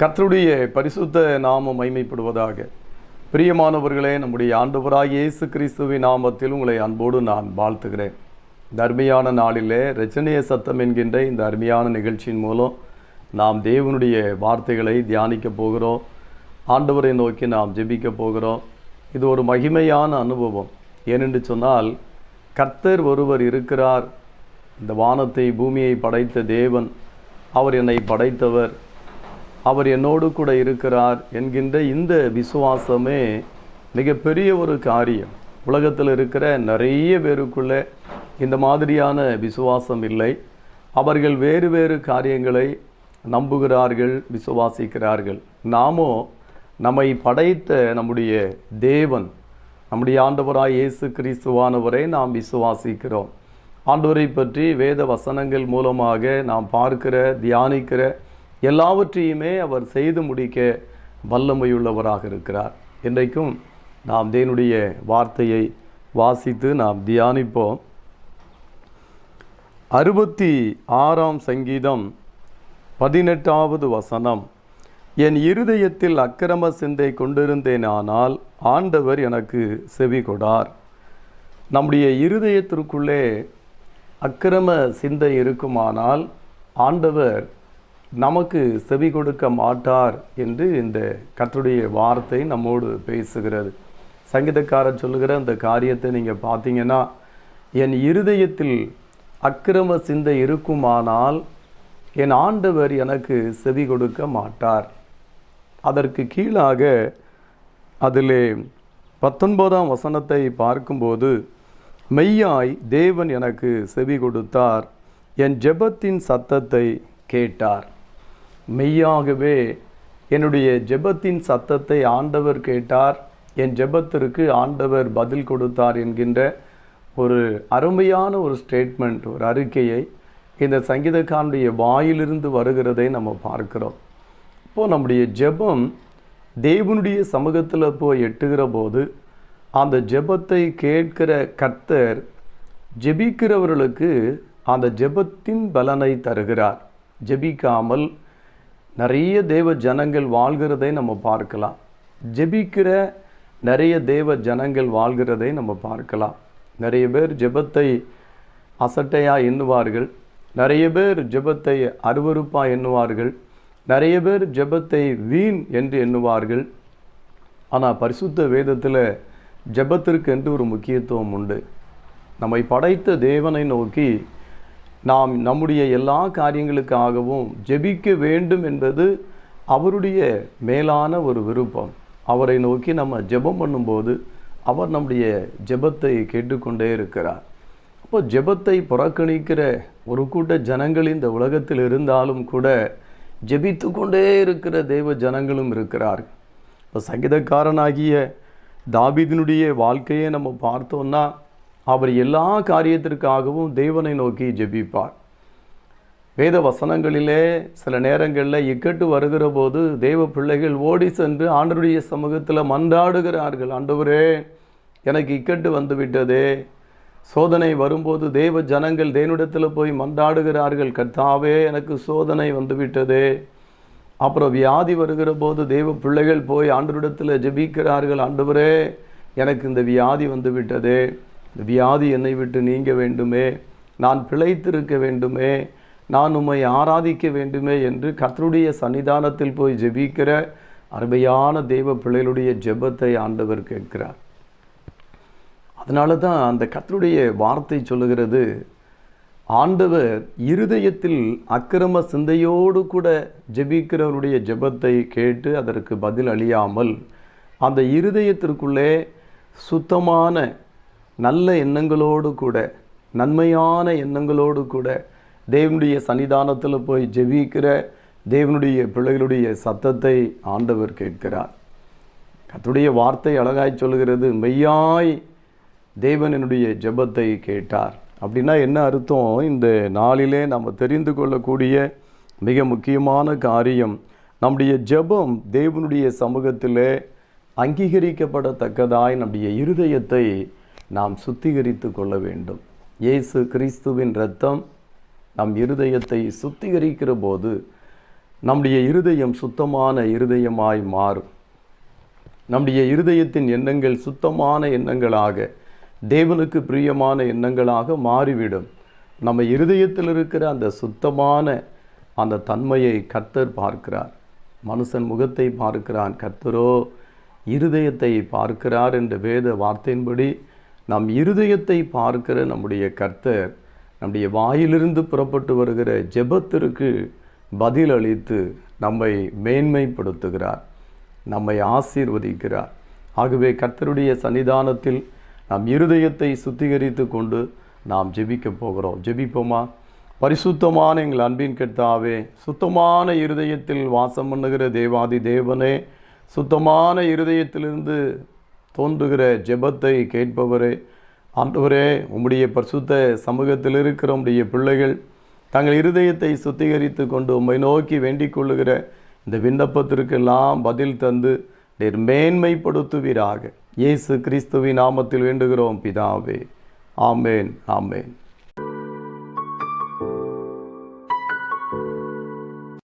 கர்த்தருடைய பரிசுத்த நாமம் மைமைப்படுவதாக பிரியமானவர்களே நம்முடைய ஆண்டவராக இயேசு கிறிஸ்துவின் நாமத்தில் உங்களை அன்போடு நான் வாழ்த்துகிறேன். இந்த அருமையான நாளிலே ரச்சனைய சத்தம் என்கின்ற இந்த அருமையான நிகழ்ச்சியின் மூலம் நாம் தேவனுடைய வார்த்தைகளை தியானிக்க போகிறோம். ஆண்டவரை நோக்கி நாம் ஜெபிக்க போகிறோம். இது ஒரு மகிமையான அனுபவம். ஏனென்று சொன்னால் கர்த்தர் ஒருவர் இருக்கிறார். இந்த வானத்தை பூமியை படைத்த தேவன் அவர் என்னை படைத்தவர். அவர் என்னோடு கூட இருக்கிறார் என்கின்ற இந்த விசுவாசமே மிகப்பெரிய ஒரு காரியம். உலகத்தில் இருக்கிற நிறைய பேருக்குள்ளே இந்த மாதிரியான விசுவாசம் இல்லை. அவர்கள் வேறு வேறு காரியங்களை நம்புகிறார்கள் விசுவாசிக்கிறார்கள். நாமோ நம்மை படைத்த நம்முடைய தேவன் நம்முடைய ஆண்டவராய் இயேசு கிறிஸ்துவானவரை நாம் விசுவாசிக்கிறோம். ஆண்டவரை பற்றி வேத வசனங்கள் மூலமாக நாம் பார்க்கிற தியானிக்கிற எல்லாவற்றையுமே அவர் செய்து முடிக்க வல்லமையுள்ளவராக இருக்கிறார். இன்றைக்கும் நாம் தேவனுடைய வார்த்தையை வாசித்து நாம் தியானிப்போம். அறுபத்தி ஆறாம் சங்கீதம் பதினெட்டாவது வசனம். என் இருதயத்தில் அக்கிரம சிந்தை கொண்டிருந்தேனானால் ஆண்டவர் எனக்கு செவி கொடார். நம்முடைய இருதயத்திற்குள்ளே அக்கிரம சிந்தை இருக்குமானால் ஆண்டவர் நமக்கு செவி கொடுக்க மாட்டார் என்று இந்த கத்தருடைய வார்த்தை நம்மோடு பேசுகிறது. சங்கீதக்காரர் சொல்லுகிற அந்த காரியத்தை நீங்கள் பார்த்தீங்கன்னா என் இருதயத்தில் அக்கிரம சிந்தை இருக்குமானால் என் ஆண்டவர் எனக்கு செவி கொடுக்க மாட்டார். அதற்கு கீழாக அதிலே பத்தொன்பதாம் வசனத்தை பார்க்கும்போது மெய்யாய் தேவன் எனக்கு செவி கொடுத்தார் என் ஜெபத்தின் சத்தத்தை கேட்டார். மெய்யாகவே என்னுடைய ஜெபத்தின் சத்தத்தை ஆண்டவர் கேட்டார். என் ஜெபத்திற்கு ஆண்டவர் பதில் கொடுத்தார் என்கின்ற ஒரு அருமையான ஒரு ஸ்டேட்மெண்ட் ஒரு அறிக்கையை இந்த சங்கீதக்காரனுடைய வாயிலிருந்து வருகிறதை நம்ம பார்க்கிறோம். இப்போது நம்முடைய ஜெபம் தேவனுடைய சமூகத்தில் போய் எட்டுகிற போது அந்த ஜெபத்தை கேட்கிற கர்த்தர் ஜெபிக்கிறவர்களுக்கு அந்த ஜெபத்தின் பலனை தருகிறார். ஜெபிக்காமல் நிறைய தேவ ஜனங்கள் வாழ்கிறதை நம்ம பார்க்கலாம். ஜெபிக்கிற நிறைய தேவ ஜனங்கள் வாழ்கிறதை நம்ம பார்க்கலாம். நிறைய பேர் ஜெபத்தை அசட்டையாக எண்ணுவார்கள். நிறைய பேர் ஜெபத்தை அருவறுப்பாக எண்ணுவார்கள். நிறைய பேர் ஜெபத்தை வீண் என்று எண்ணுவார்கள். ஆனால் பரிசுத்த வேதத்தில் ஜெபத்திற்கு என்று ஒரு முக்கியத்துவம் உண்டு. நம்மை படைத்த தேவனை நோக்கி நாம் நம்முடைய எல்லா காரியங்களுக்காகவும் ஜெபிக்க வேண்டும் என்பது அவருடைய மேலான ஒரு விருப்பம். அவரை நோக்கி நம்ம ஜெபம் பண்ணும்போது அவர் நம்முடைய ஜெபத்தை கேட்டுக்கொண்டே இருக்கிறார். அப்போ ஜெபத்தை புறக்கணிக்கிற ஒரு கூட்ட ஜனங்கள் இந்த உலகத்தில் இருந்தாலும் கூட ஜெபித்து கொண்டே இருக்கிற தெய்வ ஜனங்களும் இருக்கிறார் இப்போ சங்கீதக்காரனாகிய தாபிதினுடைய வாழ்க்கையை நம்ம பார்த்தோம்னா அவர் எல்லா காரியத்திற்காகவும் தேவனை நோக்கி ஜெபிப்பார். வேத வசனங்களிலே சில நேரங்களில் இக்கட்டு வருகிற போது தெய்வ பிள்ளைகள் ஓடி சென்று ஆண்டருடைய சமூகத்தில் மன்றாடுகிறார்கள். ஆண்டவரே எனக்கு இக்கட்டு வந்துவிட்டதே. சோதனை வரும்போது தெய்வ ஜனங்கள் தேவனிடத்தில் போய் மன்றாடுகிறார்கள். கர்த்தாவே எனக்கு சோதனை வந்துவிட்டதே. அப்புறம் வியாதி வருகிற போது தெய்வ பிள்ளைகள் போய் ஆண்டவரிடத்தில் ஜெபிக்கிறார்கள். ஆண்டவரே எனக்கு இந்த வியாதி வந்துவிட்டது. இந்த வியாதி என்னை விட்டு நீங்க வேண்டுமே நான் பிழைத்திருக்க வேண்டுமே நான் உம்மை ஆராதிக்க வேண்டுமே என்று கத்தருடைய சன்னிதானத்தில் போய் ஜெபிக்கிற அருமையான தெய்வ பிள்ளைகளுடைய ஜெபத்தை ஆண்டவர் கேட்கிறார். அதனால தான் அந்த கத்தருடைய வார்த்தை சொல்லுகிறது ஆண்டவர் இருதயத்தில் அக்கிரம சிந்தையோடு கூட ஜெபிக்கிறவருடைய ஜெபத்தை கேட்டு அதற்கு பதில் அழியாமல் அந்த இருதயத்திற்குள்ளே சுத்தமான நல்ல எண்ணங்களோடு கூட நன்மையான எண்ணங்களோடு கூட தேவனுடைய சன்னிதானத்தில் போய் ஜெபிக்கிற தேவனுடைய பிள்ளைகளுடைய சத்தத்தை ஆண்டவர் கேட்கிறார். கத்துடைய வார்த்தை அழகாய் சொல்கிறது மெய்யாய் தேவன் என்னுடைய ஜெபத்தை கேட்டார். அப்படின்னா என்ன அர்த்தம்? இந்த நாளிலே நம்ம தெரிந்து கொள்ளக்கூடிய மிக முக்கியமான காரியம் நம்முடைய ஜெபம் தேவனுடைய சமூகத்திலே அங்கீகரிக்கப்படத்தக்கதாய் நம்முடைய இருதயத்தை நாம் சுத்திகரித்து கொள்ள வேண்டும். இயேசு கிறிஸ்துவின் இரத்தம் நம் இருதயத்தை சுத்திகரிக்கிற போது நம்முடைய இருதயம் சுத்தமான இருதயமாய் மாறும். நம்முடைய இருதயத்தின் எண்ணங்கள் சுத்தமான எண்ணங்களாக தேவனுக்கு பிரியமான எண்ணங்களாக மாறிவிடும். நம்ம இருதயத்தில் இருக்கிற அந்த சுத்தமான அந்த தன்மையை கர்த்தர் பார்க்கிறார். மனுஷன் முகத்தை பார்க்கிறான் கர்த்தரோ இருதயத்தை பார்க்கிறார் என்ற வேத வார்த்தையின்படி நம் இருதயத்தை பார்க்கிற நம்முடைய கர்த்தர் நம்முடைய வாயிலிருந்து புறப்பட்டு வருகிற ஜெபத்திற்கு பதில் அளித்து நம்மை மேன்மைப்படுத்துகிறார் நம்மை ஆசீர்வதிக்கிறார். ஆகவே கர்த்தருடைய சன்னிதானத்தில் நாம் இருதயத்தை சுத்திகரித்து கொண்டு நாம் ஜெபிக்க போகிறோம். ஜெபிப்போமா? பரிசுத்தமான எங்கள் அன்பின் கெட்டாவே சுத்தமான இருதயத்தில் வாசம் பண்ணுகிற தேவாதி தேவனே சுத்தமான இருதயத்திலிருந்து தோன்றுகிற ஜெபத்தை கேட்பவரே ஆண்டவரே உம்முடைய பரிசுத்த சமூகத்தில் இருக்கிற உம்முடைய பிள்ளைகள் தங்கள் இருதயத்தை சுத்திகரித்து கொண்டு உம்மை நோக்கி வேண்டிக் கொள்ளுகிற இந்த விண்ணப்பத்திற்கெல்லாம் பதில் தந்து நீர் மேன்மைப்படுத்துவீராக இயேசு கிறிஸ்துவின் நாமத்தில் வேண்டுகிறோம் பிதாவே. ஆமேன் ஆமேன்.